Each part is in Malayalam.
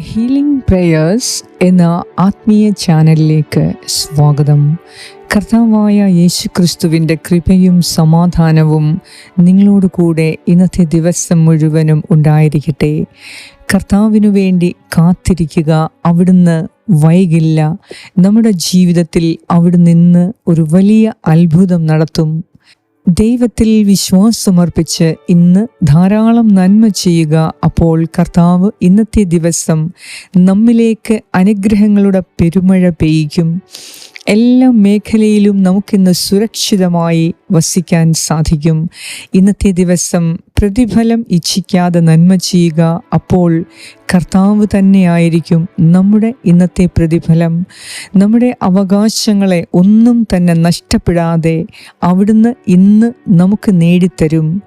ഹീലിംഗ് പ്രേയേഴ്സ് എന്ന ആത്മീയ ചാനലിലേക്ക് സ്വാഗതം. കർത്താവായ യേശു ക്രിസ്തുവിന്റെ കൃപയും സമാധാനവും നിങ്ങളോട് കൂടെ ഇന്നത്തെ ദിവസം മുഴുവനും ഉണ്ടായിരിക്കട്ടെ. കർത്താവിനു വേണ്ടി കാത്തിരിക്കുക അവിടുന്ന് വൈകില്ല. നമ്മുടെ ജീവിതത്തിൽ അവിടെ നിന്ന് ഒരു വലിയ അത്ഭുതം നടത്തും. ദൈവത്തിൽ വിശ്വാസമർപ്പിച്ച് ഇന്ന് ധാരാളം നന്മ ചെയ്യുക അപ്പോൾ കർത്താവ് ഇന്നത്തെ ദിവസം നമ്മിലേക്ക് അനുഗ്രഹങ്ങളുടെ പെരുമഴ പെയ്യിക്കും. എല്ലാ മേഖലയിലും നമുക്കിന്ന് സുരക്ഷിതമായി വസിക്കാൻ സാധിക്കും. ഇന്നത്തെ ദിവസം പ്രതിഫലം ഇച്ഛിക്കാതെ നന്മ ചെയ്യുക അപ്പോൾ കർത്താവ് തന്നെയായിരിക്കും നമ്മുടെ ഇന്നത്തെ പ്രതിഫലം. നമ്മുടെ അവകാശങ്ങളെ ഒന്നും തന്നെ നഷ്ടപ്പെടാതെ അവിടുന്ന് ഇന്ന് നമുക്ക് നേടിത്തരും.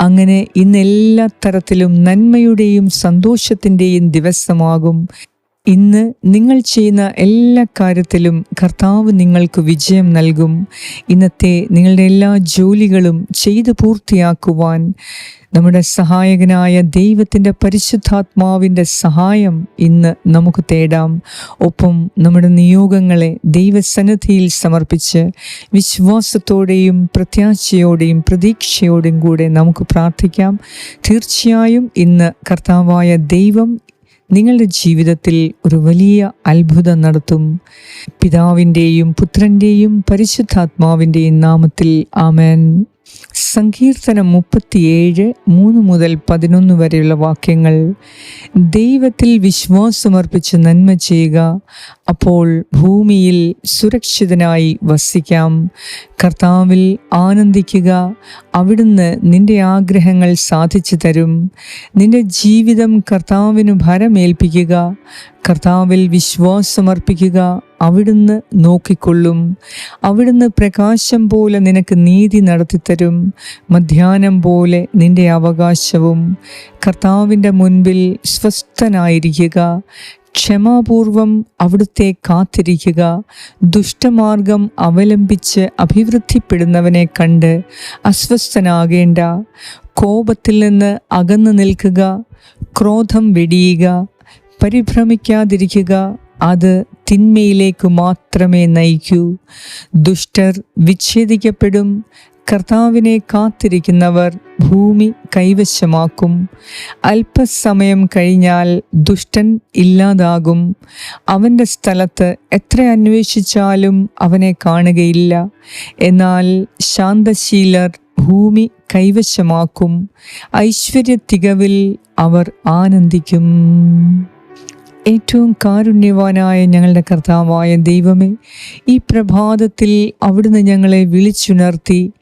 അങ്ങനെ ഇന്ന് എല്ലാ തരത്തിലും നന്മയുടെയും സന്തോഷത്തിന്റെയും ദിവസമാകും. ഇന്ന് നിങ്ങൾ ചെയ്യുന്ന എല്ലാ കാര്യത്തിലും കർത്താവ് നിങ്ങൾക്ക് വിജയം നൽകും. ഇന്നത്തെ നിങ്ങളുടെ എല്ലാ ജോലികളും ചെയ്തു പൂർത്തിയാക്കുവാൻ നമ്മുടെ സഹായകനായ ദൈവത്തിന്റെ പരിശുദ്ധാത്മാവിന്റെ സഹായം ഇന്ന് നമുക്ക് തേടാം. ഒപ്പം നമ്മുടെ നിയോഗങ്ങളെ ദൈവസന്നിധിയിൽ സമർപ്പിച്ച് വിശ്വാസത്തോടെയും പ്രത്യാശയോടെയും പ്രതീക്ഷയോടെയും കൂടെ നമുക്ക് പ്രാർത്ഥിക്കാം. തീർച്ചയായും ഇന്ന് കർത്താവായ ദൈവം നിങ്ങളുടെ ജീവിതത്തിൽ ഒരു വലിയ അത്ഭുതം നടത്തും. പിതാവിന്റെയും പുത്രന്റെയും പരിശുദ്ധാത്മാവിന്റെയും നാമത്തിൽ ആമേൻ. സങ്കീർത്തനം മുപ്പത്തിയേഴ് മൂന്ന് മുതൽ പതിനൊന്ന് വരെയുള്ള വാക്യങ്ങൾ. ദൈവത്തിൽ വിശ്വാസമർപ്പിച്ച് നന്മ ചെയ്യുക. അപ്പോൾ ഭൂമിയിൽ സുരക്ഷിതനായി വസിക്കാം. കർത്താവിൽ ആനന്ദിക്കുക. അവിടുന്ന് നിന്റെ ആഗ്രഹങ്ങൾ സാധിച്ചു തരും. നിന്റെ ജീവിതം കർത്താവിനു ഭരമേൽപ്പിക്കുക. കർത്താവിൽ വിശ്വാസമർപ്പിക്കുക. അവിടുന്ന് നോക്കിക്കൊള്ളും. അവിടുന്ന് പ്രകാശം പോലെ നിനക്ക് നീതി നടത്തിത്തരും. മധ്യാനം പോലെ നിന്റെ അവകാശവും കർത്താവിന്റെ മുൻപിൽ സ്വസ്ഥനായിരിക്കുക. ക്ഷമാപൂർവം അവിടുത്തെ കാത്തിരിക്കുക. ദുഷ്ടമാർഗം അവലംബിച്ച് അഭിവൃദ്ധിപ്പെടുന്നവനെ കണ്ട് അസ്വസ്ഥനാകേണ്ട. കോപത്തിൽ നിന്ന് അകന്നു നിൽക്കുക. ക്രോധം വെടിയുക. പരിഭ്രമിക്കാതിരിക്കുക. അത് തിന്മയിലേക്ക് മാത്രമേ നയിക്കൂ. ദുഷ്ടർ വിച്ഛേദിക്കപ്പെടും. കർത്താവിനെ കാത്തിരിക്കുന്നവർ ഭൂമി കൈവശമാക്കും. അല്പസമയം കഴിഞ്ഞാൽ ദുഷ്ടൻ ഇല്ലാതാകും. അവന്റെ സ്ഥലത്ത് എത്ര അന്വേഷിച്ചാലും അവനെ കാണുകയില്ല. എന്നാൽ ശാന്തശീലർ ഭൂമി കൈവശമാക്കും. ഐശ്വര്യ തികവിൽ അവർ ആനന്ദിക്കും. ഏറ്റവും കാരുണ്യവാനായ ഞങ്ങളുടെ കർത്താവായ ദൈവമേ ഈ പ്രഭാതത്തിൽ അവിടുന്ന് ഞങ്ങളെ വിളിച്ചുണർത്തി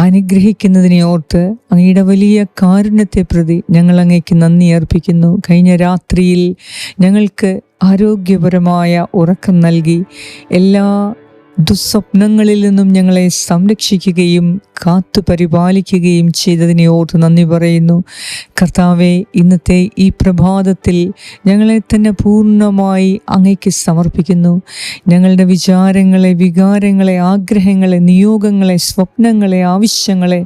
അനുഗ്രഹിക്കുന്നതിനെ ഓർത്ത് അങ്ങയുടെ വലിയ കാരുണ്യത്തെ പ്രതി ഞങ്ങൾ അങ്ങേക്ക് നന്ദി അർപ്പിക്കുന്നു. കഴിഞ്ഞ രാത്രിയിൽ ഞങ്ങൾക്ക് ആരോഗ്യപരമായ ഉറക്കം നൽകി എല്ലാ ദുസ്വപ്നങ്ങളിൽ നിന്നും ഞങ്ങളെ സംരക്ഷിക്കുകയും കാത്തു പരിപാലിക്കുകയും ചെയ്തതിനെ ഓർത്ത് നന്ദി പറയുന്നു. കർത്താവെ ഇന്നത്തെ ഈ പ്രഭാതത്തിൽ ഞങ്ങളെ തന്നെ പൂർണമായി അങ്ങയ്ക്ക് സമർപ്പിക്കുന്നു. ഞങ്ങളുടെ വിചാരങ്ങളെ വികാരങ്ങളെ ആഗ്രഹങ്ങളെ നിയോഗങ്ങളെ സ്വപ്നങ്ങളെ ആവശ്യങ്ങളെ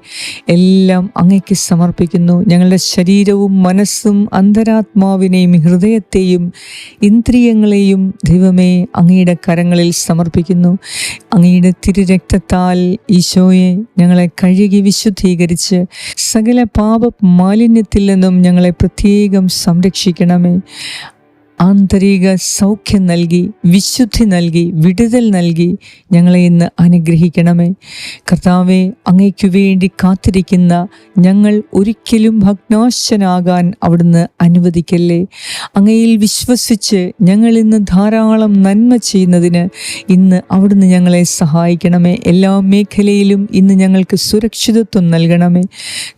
എല്ലാം അങ്ങയ്ക്ക് സമർപ്പിക്കുന്നു. ഞങ്ങളുടെ ശരീരവും മനസ്സും അന്തരാത്മാവിനെയും ഹൃദയത്തെയും ഇന്ദ്രിയങ്ങളെയും ദൈവമേ അങ്ങയുടെ കരങ്ങളിൽ സമർപ്പിക്കുന്നു. അങ്ങയുടെ തിരുരക്തത്താൽ ഈശോയെ ഞങ്ങളെ കഴുകി വിശുദ്ധീകരിച്ച് സകല പാപ മാലിന്യത്തിൽ നിന്നും ഞങ്ങളെ പ്രത്യേകം സംരക്ഷിക്കണമേ. ആന്തരിക സൗഖ്യം നൽകി വിശുദ്ധി നൽകി വിടുതൽ നൽകി ഞങ്ങളെ ഇന്ന് അനുഗ്രഹിക്കണമേ. കർത്താവെ അങ്ങയ്ക്കു വേണ്ടി കാത്തിരിക്കുന്ന ഞങ്ങൾ ഒരിക്കലും ഭഗ്നാശനാകാൻ അവിടുന്ന് അനുവദിക്കല്ലേ? അങ്ങയിൽ വിശ്വസിച്ച് ഞങ്ങൾ ഇന്ന് ധാരാളം നന്മ ചെയ്യുന്നതിന് ഇന്ന് അവിടുന്ന് ഞങ്ങളെ സഹായിക്കണമേ. എല്ലാ മേഖലയിലും ഇന്ന് ഞങ്ങൾക്ക് സുരക്ഷിതത്വം നൽകണമേ.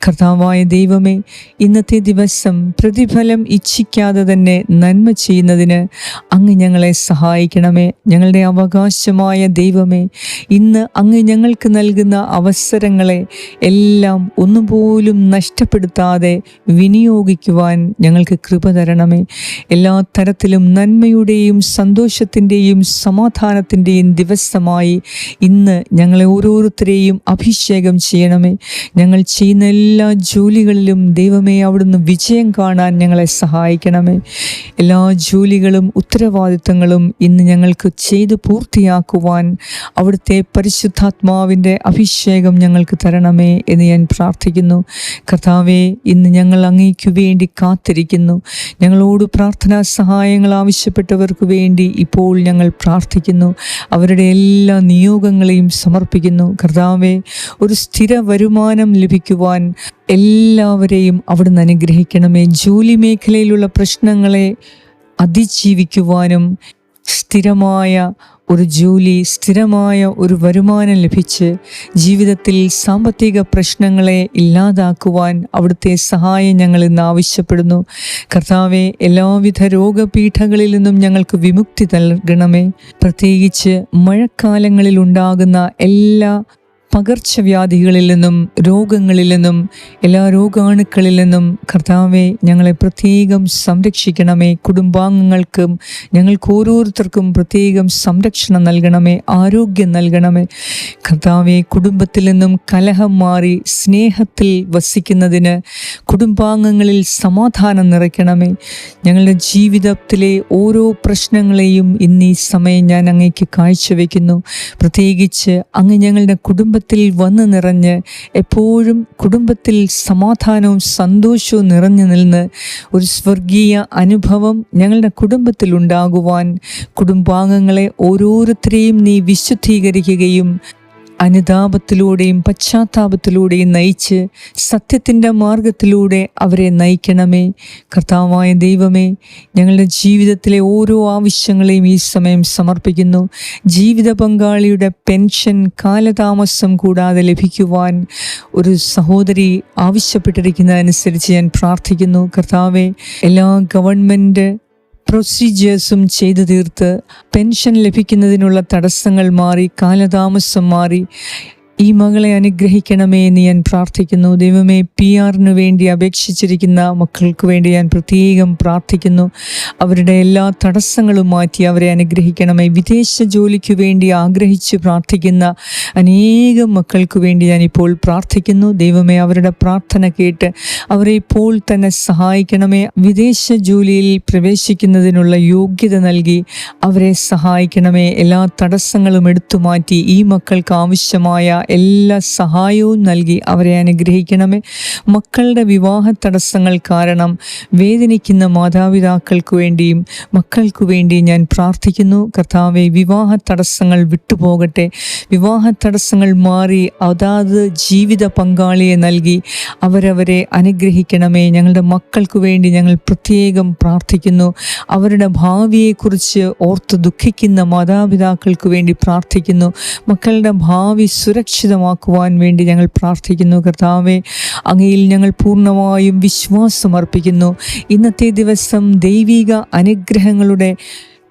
കർത്താവായ ദൈവമേ ഇന്നത്തെ ദിവസം പ്രതിഫലം ഇച്ഛിക്കാതെ തന്നെ നന്മ ചെയ്യുന്നതിന് അങ്ങ് ഞങ്ങളെ സഹായിക്കണമേ. ഞങ്ങളുടെ അവകാശമായ ദൈവമേ ഇന്ന് അങ്ങ് ഞങ്ങൾക്ക് നൽകുന്ന അവസരങ്ങളെ എല്ലാം ഒന്നുപോലും നഷ്ടപ്പെടുത്താതെ വിനിയോഗിക്കുവാൻ ഞങ്ങൾക്ക് കൃപ തരണമേ. എല്ലാ തരത്തിലും നന്മയുടെയും സന്തോഷത്തിന്റെയും സമാധാനത്തിന്റെയും ദിവസമായി ഇന്ന് ഞങ്ങളെ ഓരോരുത്തരെയും അഭിഷേകം ചെയ്യണമേ. ഞങ്ങൾ ചെയ്യുന്ന എല്ലാ ജോലികളിലും ദൈവമേ അവിടുന്ന് വിജയം കാണാൻ ഞങ്ങളെ സഹായിക്കണമേ. എല്ലാ ജോലികളും ഉത്തരവാദിത്തങ്ങളും ഇന്ന് ഞങ്ങൾക്ക് ചെയ്ത് പൂർത്തിയാക്കുവാൻ അവിടുത്തെ പരിശുദ്ധാത്മാവിന്റെ അഭിഷേകം ഞങ്ങൾക്ക് തരണമേ എന്ന് ഞാൻ പ്രാർത്ഥിക്കുന്നു. കർത്താവെ ഇന്ന് ഞങ്ങൾ അങ്ങേക്കു വേണ്ടി കാത്തിരിക്കുന്നു. ഞങ്ങളോട് പ്രാർത്ഥനാ സഹായങ്ങൾ ആവശ്യപ്പെട്ടവർക്ക് വേണ്ടി ഇപ്പോൾ ഞങ്ങൾ പ്രാർത്ഥിക്കുന്നു. അവരുടെ എല്ലാ നിയോഗങ്ങളെയും സമർപ്പിക്കുന്നു. കർത്താവെ ഒരു സ്ഥിര വരുമാനം ലഭിക്കുവാൻ എല്ലാവരെയും അവിടുന്ന് അനുഗ്രഹിക്കണമേ. ജോലി മേഖലയിലുള്ള പ്രശ്നങ്ങളെ അതിജീവിക്കുവാനും സ്ഥിരമായ ഒരു ജോലി സ്ഥിരമായ ഒരു വരുമാനം ലഭിച്ച് ജീവിതത്തിൽ സാമ്പത്തിക പ്രശ്നങ്ങളെ ഇല്ലാതാക്കുവാൻ അവിടുത്തെ സഹായം ഞങ്ങൾ ഇന്ന് ആവശ്യപ്പെടുന്നു. കർത്താവെ എല്ലാവിധ രോഗപീഠങ്ങളിൽ നിന്നും ഞങ്ങൾക്ക് വിമുക്തി നൽകണമേ. പ്രത്യേകിച്ച് മഴക്കാലങ്ങളിൽ ഉണ്ടാകുന്ന എല്ലാ പകർച്ചവ്യാധികളിൽ നിന്നും രോഗങ്ങളിൽ നിന്നും എല്ലാ രോഗാണുക്കളിൽ നിന്നും കർത്താവെ ഞങ്ങളെ പ്രത്യേകം സംരക്ഷിക്കണമേ. കുടുംബാംഗങ്ങൾക്കും ഞങ്ങൾക്ക് ഓരോരുത്തർക്കും പ്രത്യേകം സംരക്ഷണം നൽകണമേ ആരോഗ്യം നൽകണമേ. കർത്താവെ കുടുംബത്തിൽ നിന്നും കലഹം മാറി സ്നേഹത്തിൽ വസിക്കുന്നതിന് കുടുംബാംഗങ്ങളിൽ സമാധാനം നിറയ്ക്കണമേ. ഞങ്ങളുടെ ജീവിതത്തിലെ ഓരോ പ്രശ്നങ്ങളെയും ഇന്നീ സമയം ഞാൻ അങ്ങേക്ക് കാഴ്ചവെക്കുന്നു. പ്രത്യേകിച്ച് അങ്ങ് ഞങ്ങളുടെ കുടുംബത്തിൽ വന്ന് നിറഞ്ഞ് എപ്പോഴും കുടുംബത്തിൽ സമാധാനവും സന്തോഷവും നിറഞ്ഞു നിന്ന് ഒരു സ്വർഗീയ അനുഭവം ഞങ്ങളുടെ കുടുംബത്തിൽ ഉണ്ടാകുവാൻ കുടുംബാംഗങ്ങളെ ഓരോരുത്തരെയും നീ വിശുദ്ധീകരിക്കുകയും അനുതാപത്തിലൂടെയും പശ്ചാത്താപത്തിലൂടെയും നയിച്ച് സത്യത്തിന്റെ മാർഗത്തിലൂടെ അവരെ നയിക്കണമേ. കർത്താവായ ദൈവമേ ഞങ്ങളുടെ ജീവിതത്തിലെ ഓരോ ആവശ്യങ്ങളെയും ഈ സമയം സമർപ്പിക്കുന്നു. ജീവിത പങ്കാളിയുടെ പെൻഷൻ കാലതാമസം കൂടാതെ ലഭിക്കുവാൻ ഒരു സഹോദരി ആവശ്യപ്പെട്ടിരിക്കുന്നതനുസരിച്ച് ഞാൻ പ്രാർത്ഥിക്കുന്നു. കർത്താവെ എല്ലാ ഗവൺമെന്റ് പ്രൊസീജിയേഴ്സും ചെയ്തു തീർത്ത് പെൻഷൻ ലഭിക്കുന്നതിനുള്ള തടസ്സങ്ങൾ മാറി കാലതാമസം മാറി. ഈ മകളെ അനുഗ്രഹിക്കണമേ എന്ന് ഞാൻ പ്രാർത്ഥിക്കുന്നു. ദൈവമേ പി ആറിന് വേണ്ടി അപേക്ഷിച്ചിരിക്കുന്ന മക്കൾക്ക് വേണ്ടി ഞാൻ പ്രത്യേകം പ്രാർത്ഥിക്കുന്നു. അവരുടെ എല്ലാ തടസ്സങ്ങളും മാറ്റി അവരെ അനുഗ്രഹിക്കണമേ. വിദേശ ജോലിക്ക് വേണ്ടി ആഗ്രഹിച്ച് പ്രാർത്ഥിക്കുന്ന അനേകം മക്കൾക്ക് വേണ്ടി ഞാൻ ഇപ്പോൾ പ്രാർത്ഥിക്കുന്നു. ദൈവമേ അവരുടെ പ്രാർത്ഥന കേട്ട് അവരെ ഇപ്പോൾ തന്നെ സഹായിക്കണമേ. വിദേശ ജോലിയിൽ പ്രവേശിക്കുന്നതിനുള്ള യോഗ്യത നൽകി അവരെ സഹായിക്കണമേ. എല്ലാ തടസ്സങ്ങളും എടുത്തു മാറ്റി ഈ മക്കൾക്ക് ആവശ്യമായ എല്ലാ സഹായവും നൽകി അവരെ അനുഗ്രഹിക്കണമേ. മക്കളുടെ വിവാഹ തടസ്സങ്ങൾ കാരണം വേദനിക്കുന്ന മാതാപിതാക്കൾക്ക് വേണ്ടിയും മക്കൾക്ക് വേണ്ടി ഞാൻ പ്രാർത്ഥിക്കുന്നു. കർത്താവെ വിവാഹ തടസ്സങ്ങൾ വിട്ടുപോകട്ടെ. വിവാഹ തടസ്സങ്ങൾ മാറി അതാത് ജീവിത പങ്കാളിയെ നൽകി അവരവരെ അനുഗ്രഹിക്കണമേ. ഞങ്ങളുടെ മക്കൾക്ക് വേണ്ടി ഞങ്ങൾ പ്രത്യേകം പ്രാർത്ഥിക്കുന്നു. അവരുടെ ഭാവിയെക്കുറിച്ച് ഓർത്ത് ദുഃഖിക്കുന്ന മാതാപിതാക്കൾക്ക് വേണ്ടി പ്രാർത്ഥിക്കുന്നു. മക്കളുടെ ഭാവി സുരക്ഷിതമാക്കുവാൻ വേണ്ടി ഞങ്ങൾ പ്രാർത്ഥിക്കുന്നു. കർത്താവെ അങ്ങയിൽ ഞങ്ങൾ പൂർണമായും വിശ്വാസം അർപ്പിക്കുന്നു ഇന്നത്തെ ദിവസം ദൈവിക അനുഗ്രഹങ്ങളുടെ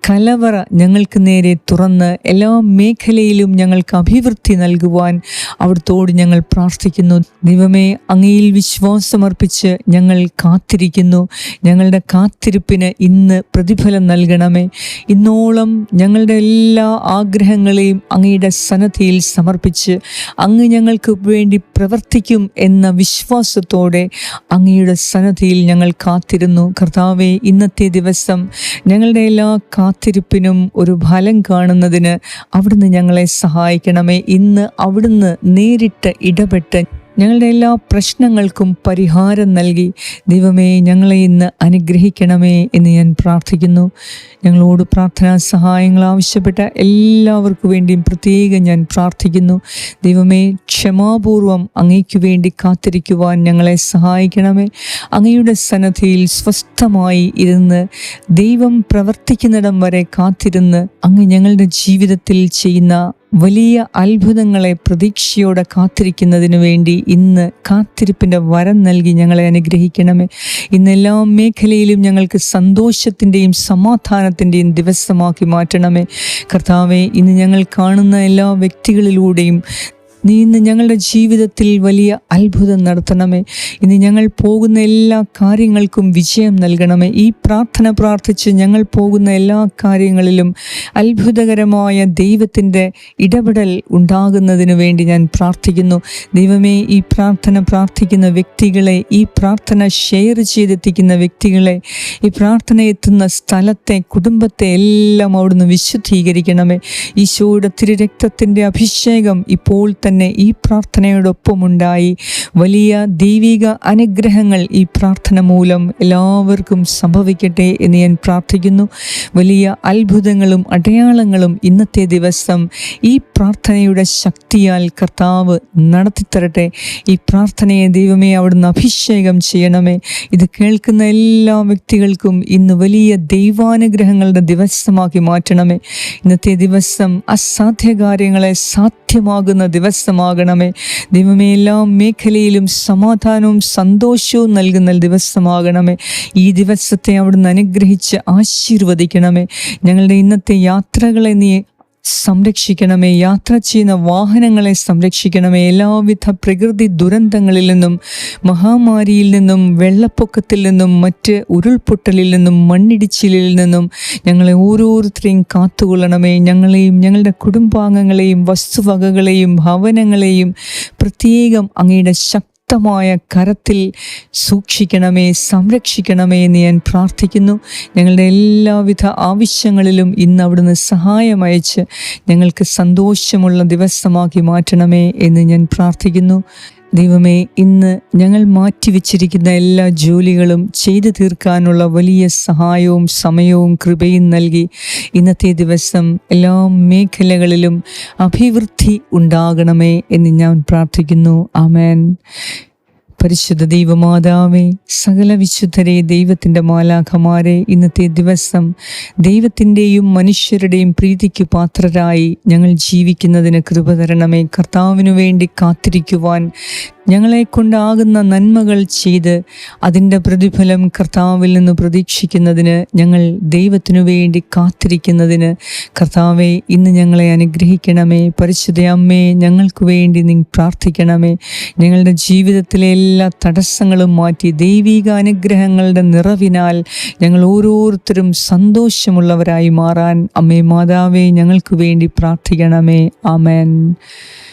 കലവറ ഞങ്ങൾക്ക് നേരെ തുറന്ന് എല്ലാ മേഖലയിലും ഞങ്ങൾക്ക് അഭിവൃദ്ധി നൽകുവാൻ അവിടുത്തോട് ഞങ്ങൾ പ്രാർത്ഥിക്കുന്നു. ദൈവമേ അങ്ങയിൽ വിശ്വാസമർപ്പിച്ച് ഞങ്ങൾ കാത്തിരിക്കുന്നു. ഞങ്ങളുടെ കാത്തിരിപ്പിന് ഇന്ന് പ്രതിഫലം നൽകണമേ. ഇന്നോളം ഞങ്ങളുടെ എല്ലാ ആഗ്രഹങ്ങളെയും അങ്ങയുടെ സന്നദ്ധിയിൽ സമർപ്പിച്ച് അങ്ങ് ഞങ്ങൾക്ക് വേണ്ടി പ്രവർത്തിക്കും എന്ന വിശ്വാസത്തോടെ അങ്ങയുടെ സന്നദ്ധിയിൽ ഞങ്ങൾ കാത്തിരുന്നു. കർത്താവെ ഇന്നത്തെ ദിവസം ഞങ്ങളുടെ എല്ലാ കാത്തിരിപ്പിനും ഒരു ഫലം കാണുന്നതിന് അവിടുന്ന് ഞങ്ങളെ സഹായിക്കണമേ. ഇന്ന് അവിടുന്ന് നേരിട്ട് ഇടപെട്ട് ഞങ്ങളുടെ എല്ലാ പ്രശ്നങ്ങൾക്കും പരിഹാരം നൽകി. ദൈവമേ ഞങ്ങളെ ഇന്ന് അനുഗ്രഹിക്കണമേ എന്ന് ഞാൻ പ്രാർത്ഥിക്കുന്നു. ഞങ്ങളോട് പ്രാർത്ഥനാ സഹായങ്ങൾ ആവശ്യപ്പെട്ട എല്ലാവർക്കു വേണ്ടിയും പ്രത്യേകം ഞാൻ പ്രാർത്ഥിക്കുന്നു. ദൈവമേ ക്ഷമാപൂർവം അങ്ങയ്ക്കു വേണ്ടി കാത്തിരിക്കുവാൻ ഞങ്ങളെ സഹായിക്കണമേ. അങ്ങയുടെ സന്നദ്ധിയിൽ സ്വസ്ഥമായി ഇരുന്ന് ദൈവം പ്രവർത്തിക്കുന്നിടം വരെ കാത്തിരുന്ന് അങ്ങ് ഞങ്ങളുടെ ജീവിതത്തിൽ ചെയ്യുന്ന വലിയ അത്ഭുതങ്ങളെ പ്രതീക്ഷയോടെ കാത്തിരിക്കുന്നതിനു വേണ്ടി ഇന്ന് കാത്തിരിപ്പിന്റെ വരം നൽകി ഞങ്ങളെ അനുഗ്രഹിക്കണമേ. ഇന്ന് എല്ലാ മേഖലയിലും ഞങ്ങൾക്ക് സന്തോഷത്തിന്റെയും സമാധാനത്തിന്റെയും ദിവസമാക്കി മാറ്റണമേ. കർത്താവെ ഇന്ന് ഞങ്ങൾ കാണുന്ന എല്ലാ വ്യക്തികളിലൂടെയും നീ ഇന്ന് ഞങ്ങളുടെ ജീവിതത്തിൽ വലിയ അത്ഭുതം നടത്തണമേ. ഇന്ന് ഞങ്ങൾ പോകുന്ന എല്ലാ കാര്യങ്ങൾക്കും വിജയം നൽകണമേ. ഈ പ്രാർത്ഥന പ്രാർത്ഥിച്ച് ഞങ്ങൾ പോകുന്ന എല്ലാ കാര്യങ്ങളിലും അത്ഭുതകരമായ ദൈവത്തിന്റെ ഇടപെടൽ ഉണ്ടാകുന്നതിന് വേണ്ടി ഞാൻ പ്രാർത്ഥിക്കുന്നു. ദൈവമേ ഈ പ്രാർത്ഥന പ്രാർത്ഥിക്കുന്ന വ്യക്തികളെ ഈ പ്രാർത്ഥന ഷെയർ ചെയ്തെത്തിക്കുന്ന വ്യക്തികളെ ഈ പ്രാർത്ഥന എത്തുന്ന സ്ഥലത്തെ കുടുംബത്തെ എല്ലാം അവിടുന്ന് വിശുദ്ധീകരിക്കണമേ. ഈശോയുടെ തിരുരക്തത്തിന്റെ അഭിഷേകം ഇപ്പോൾ തന്നെ ഈ പ്രാർത്ഥനയോടൊപ്പമുണ്ടായി. വലിയ ദൈവിക അനുഗ്രഹങ്ങൾ ഈ പ്രാർത്ഥന മൂലം എല്ലാവർക്കും സംഭവിക്കട്ടെ എന്ന് ഞാൻ പ്രാർത്ഥിക്കുന്നു. വലിയ അത്ഭുതങ്ങളും അടയാളങ്ങളും ഇന്നത്തെ ദിവസം ഈ പ്രാർത്ഥനയുടെ ശക്തിയാൽ കർത്താവ് നടത്തിത്തരട്ടെ. ഈ പ്രാർത്ഥനയെ ദൈവമേ അവിടുന്ന് അഭിഷേകം ചെയ്യണമേ. ഇത് കേൾക്കുന്ന എല്ലാ വ്യക്തികൾക്കും ഇന്ന് വലിയ ദൈവാനുഗ്രഹങ്ങളുടെ ദിവസമാക്കി മാറ്റണമേ. ഇന്നത്തെ ദിവസം അസാധ്യ കാര്യങ്ങളെ സാധ്യമാകുന്ന ദിവസമാകണമേ. ദൈവമേ എല്ലാ മേഖലയിലും സമാധാനവും സന്തോഷവും നൽകുന്ന ദിവസമാകണമേ. ഈ ദിവസത്തെ അവിടുന്ന് അനുഗ്രഹിച്ച് ആശീർവദിക്കണമേ. ഞങ്ങളുടെ ഇന്നത്തെ യാത്രകളെ നീ സംരക്ഷിക്കണമേ. യാത്ര ചെയ്യുന്ന വാഹനങ്ങളെ സംരക്ഷിക്കണമേ. എല്ലാവിധ പ്രകൃതി ദുരന്തങ്ങളിൽ നിന്നും മഹാമാരിയിൽ നിന്നും വെള്ളപ്പൊക്കത്തിൽ നിന്നും മറ്റ് ഉരുൾപൊട്ടലിൽ നിന്നും മണ്ണിടിച്ചിലിൽ നിന്നും ഞങ്ങളെ ഓരോരുത്തരെയും കാത്തുകൊള്ളണമേ. ഞങ്ങളെയും ഞങ്ങളുടെ കുടുംബാംഗങ്ങളെയും വസ്തുവകകളെയും ഭവനങ്ങളെയും പ്രത്യേകം അങ്ങയുടെ ശക്തി ശക്തമായ കരത്തിൽ സൂക്ഷിക്കണമേ സംരക്ഷിക്കണമേ എന്ന് ഞാൻ പ്രാർത്ഥിക്കുന്നു. ഞങ്ങളുടെ എല്ലാവിധ ആവശ്യങ്ങളിലും ഇന്ന് അവിടുന്ന് സഹായം അയച്ച് ഞങ്ങൾക്ക് സന്തോഷമുള്ള ദിവസമാക്കി മാറ്റണമേ എന്ന് ഞാൻ പ്രാർത്ഥിക്കുന്നു. ദൈവമേ ഇന്ന് ഞങ്ങൾ മാറ്റിവെച്ചിരിക്കുന്ന എല്ലാ ജോലികളും ചെയ്തു തീർക്കാനുള്ള വലിയ സഹായവും സമയവും കൃപയും നൽകി ഇന്നത്തെ ദിവസം എല്ലാ മേഖലകളിലും അഭിവൃദ്ധി ഉണ്ടാകണമേ എന്ന് ഞാൻ പ്രാർത്ഥിക്കുന്നു. ആമേൻ. പരിശുദ്ധ ദൈവമാതാവേ സകല വിശുദ്ധരെ ദൈവത്തിന്റെ മാലാഖമാരെ ഇന്നത്തെ ദിവസം ദൈവത്തിന്റെയും മനുഷ്യരുടെയും പ്രീതിക്ക് പാത്രരായി ഞങ്ങൾ ജീവിക്കുന്നതിന് കൃപ തരണമേ. കർത്താവിനു വേണ്ടി കാത്തിരിക്കുവാൻ ഞങ്ങളെ കൊണ്ടാകുന്ന നന്മകൾ ചെയ്ത് അതിന്റെ പ്രതിഫലം കർത്താവിൽ നിന്ന് പ്രതീക്ഷിക്കുന്നതിന് ഞങ്ങൾ ദൈവത്തിനു വേണ്ടി കാത്തിരിക്കുന്നതിന് കർത്താവെ ഇന്ന് ഞങ്ങളെ അനുഗ്രഹിക്കണമേ. പരിശുദ്ധ അമ്മേ ഞങ്ങൾക്ക് വേണ്ടി നീ പ്രാർത്ഥിക്കണമേ. ഞങ്ങളുടെ ജീവിതത്തിലെ എല്ലാ തടസ്സങ്ങളും മാറ്റി ദൈവിക അനുഗ്രഹങ്ങളുടെ നിറവിനാൽ ഞങ്ങൾ ഓരോരുത്തരും സന്തോഷമുള്ളവരായി മാറാൻ അമ്മേ മാതാവേ ഞങ്ങൾക്ക് വേണ്ടി പ്രാർത്ഥിക്കണമേ. ആമേൻ.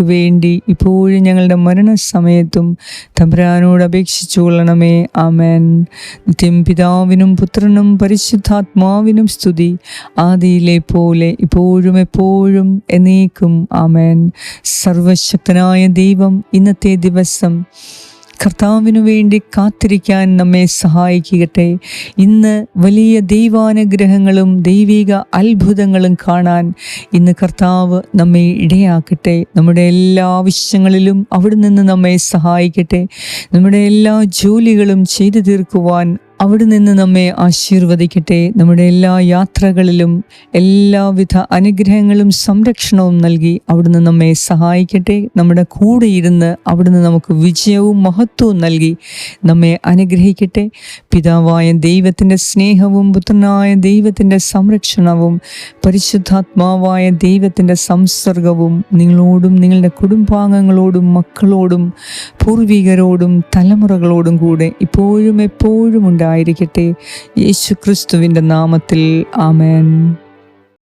വേണ്ടി ഇപ്പോഴും ഞങ്ങളുടെ മരണസമയത്തും തമ്പുരാനോട് അപേക്ഷിച്ചു കൊള്ളണമേ. ആമേൻ. നിത്യം പിതാവിനും പുത്രനും പരിശുദ്ധാത്മാവിനും സ്തുതി. ആദിയിലെ പോലെ ഇപ്പോഴും എപ്പോഴും എന്നേക്കും. ആമേൻ. സർവശക്തനായ ദൈവം ഇന്നത്തെ ദിവസം കർത്താവിനു വേണ്ടി കാത്തിരിക്കാൻ നമ്മെ സഹായിക്കട്ടെ. ഇന്ന് വലിയ ദൈവാനുഗ്രഹങ്ങളും ദൈവിക അത്ഭുതങ്ങളും കാണാൻ ഇന്ന് കർത്താവ് നമ്മെ ഇടയാക്കട്ടെ. നമ്മുടെ എല്ലാ ആവശ്യങ്ങളിലും അവിടെ നിന്ന് നമ്മെ സഹായിക്കട്ടെ. നമ്മുടെ എല്ലാ ജോലികളും ചെയ്തു തീർക്കുവാൻ അവിടെ നിന്ന് നമ്മെ ആശീർവദിക്കട്ടെ. നമ്മുടെ എല്ലാ യാത്രകളിലും എല്ലാവിധ അനുഗ്രഹങ്ങളും സംരക്ഷണവും നൽകി അവിടുന്ന് നമ്മെ സഹായിക്കട്ടെ. നമ്മുടെ കൂടെ ഇരുന്ന് അവിടുന്ന് നമുക്ക് വിജയവും മഹത്വവും നൽകി നമ്മെ അനുഗ്രഹിക്കട്ടെ. പിതാവായ ദൈവത്തിന്റെ സ്നേഹവും പുത്രനായ ദൈവത്തിന്റെ സംരക്ഷണവും പരിശുദ്ധാത്മാവായ ദൈവത്തിന്റെ സംസർഗവും നിങ്ങളോടും നിങ്ങളുടെ കുടുംബാംഗങ്ങളോടും മക്കളോടും പൂർവികരോടും തലമുറകളോടും കൂടെ ഇപ്പോഴും എപ്പോഴും ഉണ്ടായിരിക്കട്ടെ. യേശു ക്രിസ്തുവിന്റെ നാമത്തിൽ ആമേൻ.